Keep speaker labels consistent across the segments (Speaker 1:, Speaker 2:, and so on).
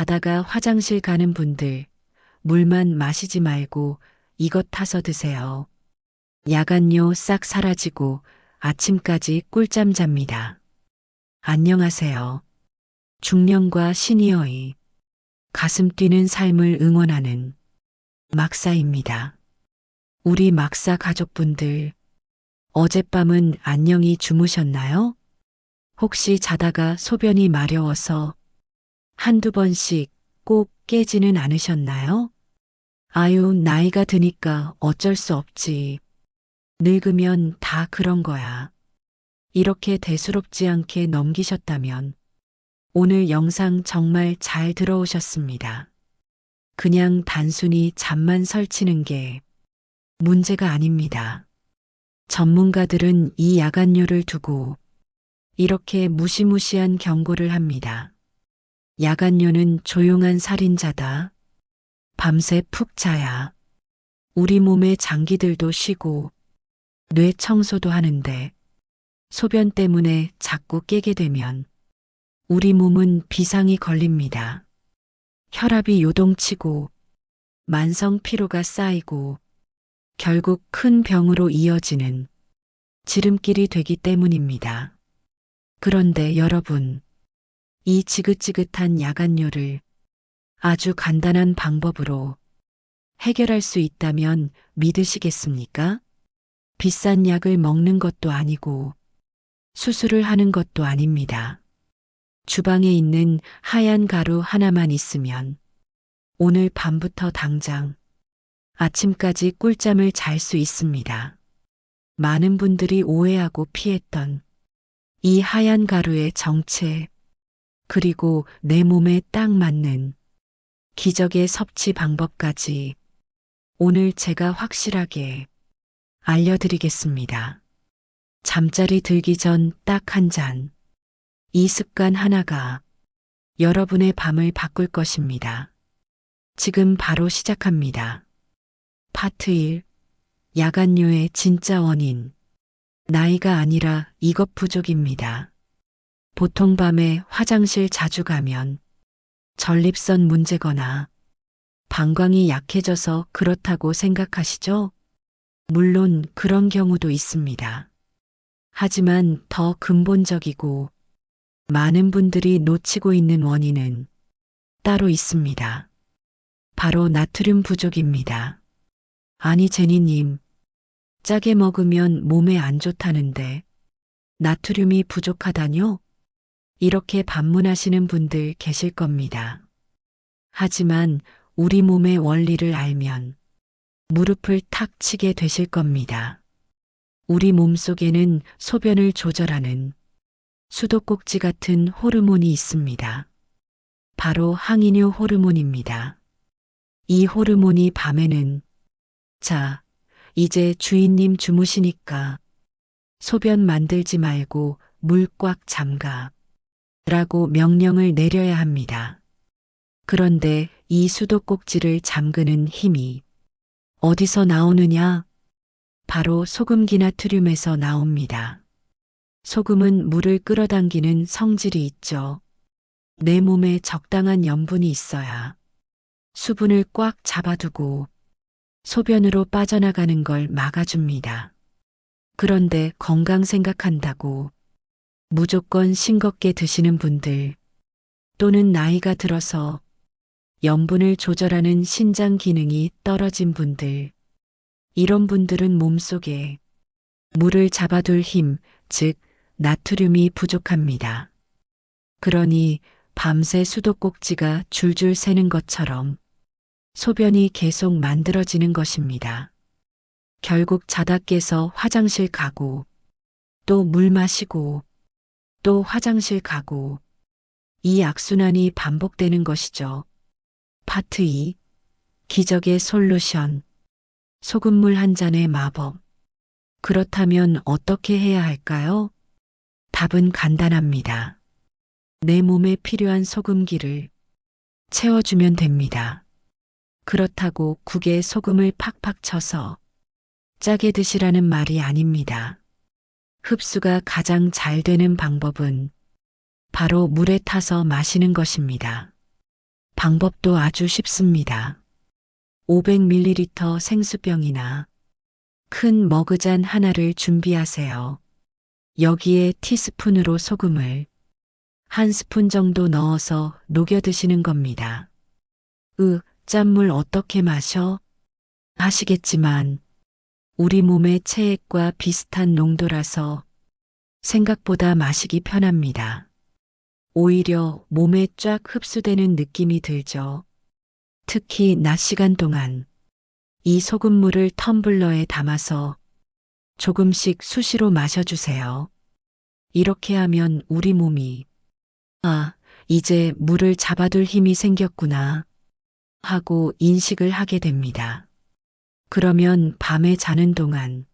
Speaker 1: 자다가 화장실 가는 분들, 물만 마시지 말고 이것 타서 드세요. 야간요 싹 사라지고 아침까지 꿀잠 잡니다. 안녕하세요. 중년과 시니어의 가슴 뛰는 삶을 응원하는 막사입니다. 우리 막사 가족분들, 어젯밤은 안녕히 주무셨나요? 혹시 자다가 소변이 마려워서 한두 번씩 꼭 깨지는 않으셨나요? 아유, 나이가 드니까 어쩔 수 없지. 늙으면 다 그런 거야. 이렇게 대수롭지 않게 넘기셨다면 오늘 영상 정말 잘 들어오셨습니다. 그냥 단순히 잠만 설치는 게 문제가 아닙니다. 전문가들은 이 야간료를 두고 이렇게 무시무시한 경고를 합니다. 야간료는 조용한 살인자다. 밤새 푹 자야 우리 몸의 장기들도 쉬고 뇌 청소도 하는데 소변 때문에 자꾸 깨게 되면 우리 몸은 비상이 걸립니다. 혈압이 요동치고 만성 피로가 쌓이고 결국 큰 병으로 이어지는 지름길이 되기 때문입니다. 그런데 여러분, 이 지긋지긋한 야간료를 아주 간단한 방법으로 해결할 수 있다면 믿으시겠습니까? 비싼 약을 먹는 것도 아니고 수술을 하는 것도 아닙니다. 주방에 있는 하얀 가루 하나만 있으면 오늘 밤부터 당장 아침까지 꿀잠을 잘 수 있습니다. 많은 분들이 오해하고 피했던 이 하얀 가루의 정체, 그리고 내 몸에 딱 맞는 기적의 섭취 방법까지 오늘 제가 확실하게 알려드리겠습니다. 잠자리 들기 전 딱 한 잔. 이 습관 하나가 여러분의 밤을 바꿀 것입니다. 지금 바로 시작합니다. 파트 1. 야간뇨의 진짜 원인. 나이가 아니라 이것 부족입니다. 보통 밤에 화장실 자주 가면 전립선 문제거나 방광이 약해져서 그렇다고 생각하시죠? 물론 그런 경우도 있습니다. 하지만 더 근본적이고 많은 분들이 놓치고 있는 원인은 따로 있습니다. 바로 나트륨 부족입니다. 아니, 제니님, 짜게 먹으면 몸에 안 좋다는데 나트륨이 부족하다뇨? 이렇게 반문하시는 분들 계실 겁니다. 하지만 우리 몸의 원리를 알면 무릎을 탁 치게 되실 겁니다. 우리 몸 속에는 소변을 조절하는 수도꼭지 같은 호르몬이 있습니다. 바로 항이뇨 호르몬입니다. 이 호르몬이 밤에는 자, 이제 주인님 주무시니까 소변 만들지 말고 물 꽉 잠가 라고 명령을 내려야 합니다. 그런데 이 수도꼭지를 잠그는 힘이 어디서 나오느냐? 바로 소금기 나트륨에서 나옵니다. 소금은 물을 끌어당기는 성질이 있죠. 내 몸에 적당한 염분이 있어야 수분을 꽉 잡아두고 소변으로 빠져나가는 걸 막아줍니다. 그런데 건강 생각한다고 무조건 싱겁게 드시는 분들 또는 나이가 들어서 염분을 조절하는 신장 기능이 떨어진 분들 이런 분들은 몸속에 물을 잡아둘 힘, 즉 나트륨이 부족합니다. 그러니 밤새 수도꼭지가 줄줄 새는 것처럼 소변이 계속 만들어지는 것입니다. 결국 자다 깨서 화장실 가고 또 물 마시고 또 화장실 가고 이 악순환이 반복되는 것이죠. 파트 2. 기적의 솔루션. 소금물 한 잔의 마법. 그렇다면 어떻게 해야 할까요? 답은 간단합니다. 내 몸에 필요한 소금기를 채워주면 됩니다. 그렇다고 국에 소금을 팍팍 쳐서 짜게 드시라는 말이 아닙니다. 흡수가 가장 잘 되는 방법은 바로 물에 타서 마시는 것입니다. 방법도 아주 쉽습니다. 500ml 생수병이나 큰 머그잔 하나를 준비하세요. 여기에 티스푼으로 소금을 한 스푼 정도 넣어서 녹여 드시는 겁니다. 으, 짠물 어떻게 마셔? 하시겠지만 우리 몸의 체액과 비슷한 농도라서 생각보다 마시기 편합니다. 오히려 몸에 쫙 흡수되는 느낌이 들죠. 특히 낮 시간 동안 이 소금물을 텀블러에 담아서 조금씩 수시로 마셔주세요. 이렇게 하면 우리 몸이 아, 이제 물을 잡아둘 힘이 생겼구나 하고 인식을 하게 됩니다. 그러면 밤에 자는 동안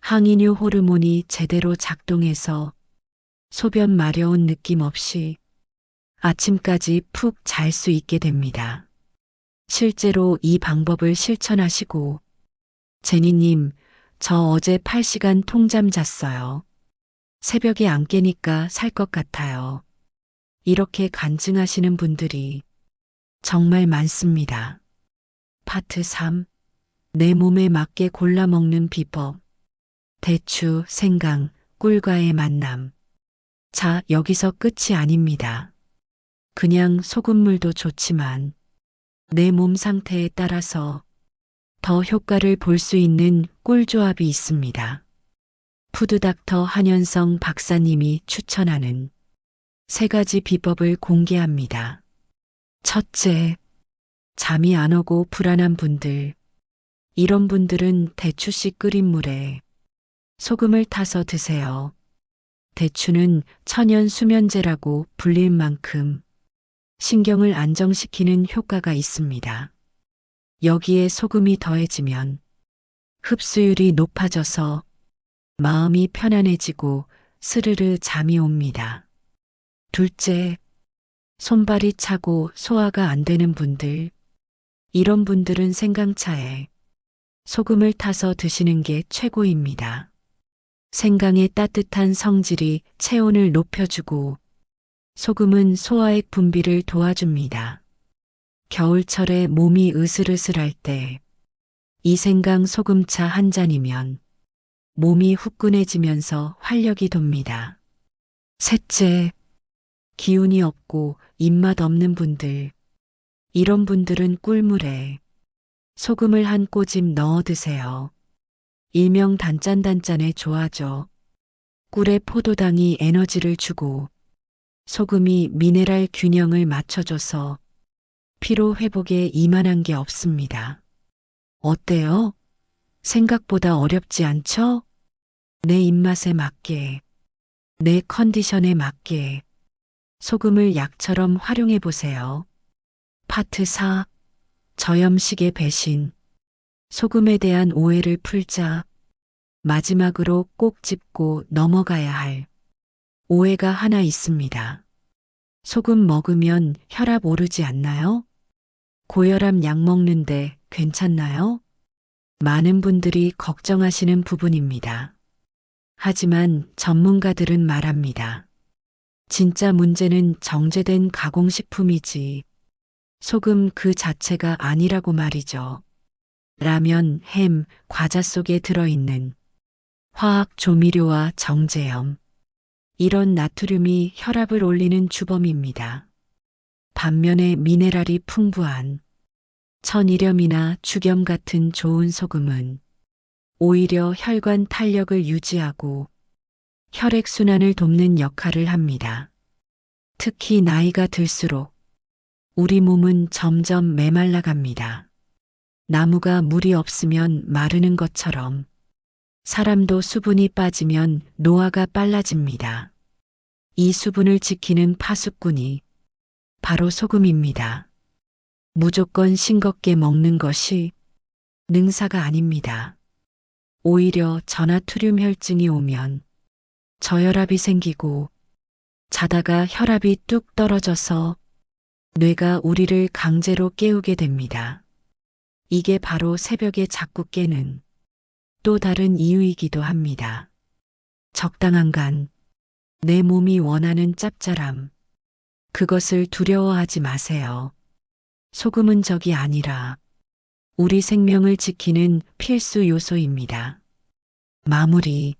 Speaker 1: 항이뇨 호르몬이 제대로 작동해서 소변 마려운 느낌 없이 아침까지 푹 잘 수 있게 됩니다. 실제로 이 방법을 실천하시고 제니님, 저 어제 8시간 통잠 잤어요. 새벽에 안 깨니까 살 것 같아요. 이렇게 간증하시는 분들이 정말 많습니다. 파트 3. 내 몸에 맞게 골라 먹는 비법. 대추, 생강, 꿀과의 만남. 자, 여기서 끝이 아닙니다. 그냥 소금물도 좋지만 내 몸 상태에 따라서 더 효과를 볼 수 있는 꿀조합이 있습니다. 푸드닥터 한현성 박사님이 추천하는 세 가지 비법을 공개합니다. 첫째, 잠이 안 오고 불안한 분들. 이런 분들은 대추씨 끓인 물에 소금을 타서 드세요. 대추는 천연 수면제라고 불릴 만큼 신경을 안정시키는 효과가 있습니다. 여기에 소금이 더해지면 흡수율이 높아져서 마음이 편안해지고 스르르 잠이 옵니다. 둘째, 손발이 차고 소화가 안 되는 분들. 이런 분들은 생강차에 소금을 타서 드시는 게 최고입니다. 생강의 따뜻한 성질이 체온을 높여주고 소금은 소화액 분비를 도와줍니다. 겨울철에 몸이 으슬으슬할 때 이 생강 소금차 한 잔이면 몸이 후끈해지면서 활력이 돕니다. 셋째, 기운이 없고 입맛 없는 분들. 이런 분들은 꿀물에 소금을 한 꼬집 넣어 드세요. 일명 단짠단짠에 좋아져. 꿀의 포도당이 에너지를 주고 소금이 미네랄 균형을 맞춰줘서 피로 회복에 이만한 게 없습니다. 어때요? 생각보다 어렵지 않죠? 내 입맛에 맞게, 내 컨디션에 맞게 소금을 약처럼 활용해 보세요. 파트 4. 저염식의 배신. 소금에 대한 오해를 풀자. 마지막으로 꼭 짚고 넘어가야 할 오해가 하나 있습니다. 소금 먹으면 혈압 오르지 않나요? 고혈압 약 먹는데 괜찮나요? 많은 분들이 걱정하시는 부분입니다. 하지만 전문가들은 말합니다. 진짜 문제는 정제된 가공식품이지 소금 그 자체가 아니라고 말이죠. 라면, 햄, 과자 속에 들어있는 화학 조미료와 정제염. 이런 나트륨이 혈압을 올리는 주범입니다. 반면에 미네랄이 풍부한 천일염이나 죽염 같은 좋은 소금은 오히려 혈관 탄력을 유지하고 혈액순환을 돕는 역할을 합니다. 특히 나이가 들수록 우리 몸은 점점 메말라 갑니다. 나무가 물이 없으면 마르는 것처럼 사람도 수분이 빠지면 노화가 빨라집니다. 이 수분을 지키는 파수꾼이 바로 소금입니다. 무조건 싱겁게 먹는 것이 능사가 아닙니다. 오히려 전하투륨 혈증이 오면 저혈압이 생기고 자다가 혈압이 뚝 떨어져서 뇌가 우리를 강제로 깨우게 됩니다. 이게 바로 새벽에 자꾸 깨는 또 다른 이유이기도 합니다. 적당한 간, 내 몸이 원하는 짭짤함. 그것을 두려워하지 마세요. 소금은 적이 아니라 우리 생명을 지키는 필수 요소입니다. 마무리.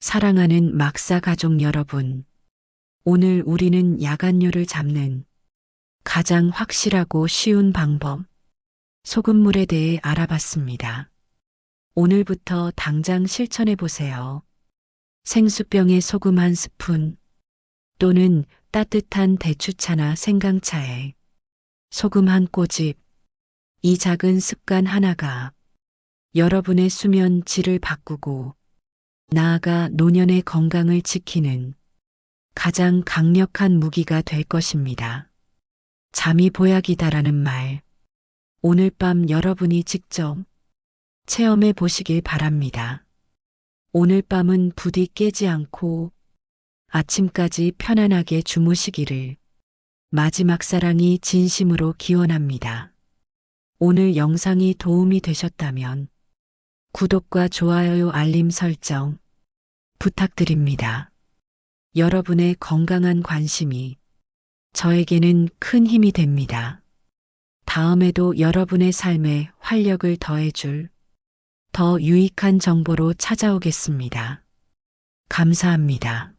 Speaker 1: 사랑하는 막사 가족 여러분. 오늘 우리는 야간료를 잡는 가장 확실하고 쉬운 방법, 소금물에 대해 알아봤습니다. 오늘부터 당장 실천해 보세요. 생수병에 소금 한 스푼 또는 따뜻한 대추차나 생강차에 소금 한 꼬집 이 작은 습관 하나가 여러분의 수면 질을 바꾸고 나아가 노년의 건강을 지키는 가장 강력한 무기가 될 것입니다. 잠이 보약이다라는 말. 오늘 밤 여러분이 직접 체험해 보시길 바랍니다. 오늘 밤은 부디 깨지 않고 아침까지 편안하게 주무시기를 마지막 사랑이 진심으로 기원합니다. 오늘 영상이 도움이 되셨다면 구독과 좋아요 알림 설정 부탁드립니다. 여러분의 건강한 관심이 저에게는 큰 힘이 됩니다. 다음에도 여러분의 삶에 활력을 더해줄 더 유익한 정보로 찾아오겠습니다. 감사합니다.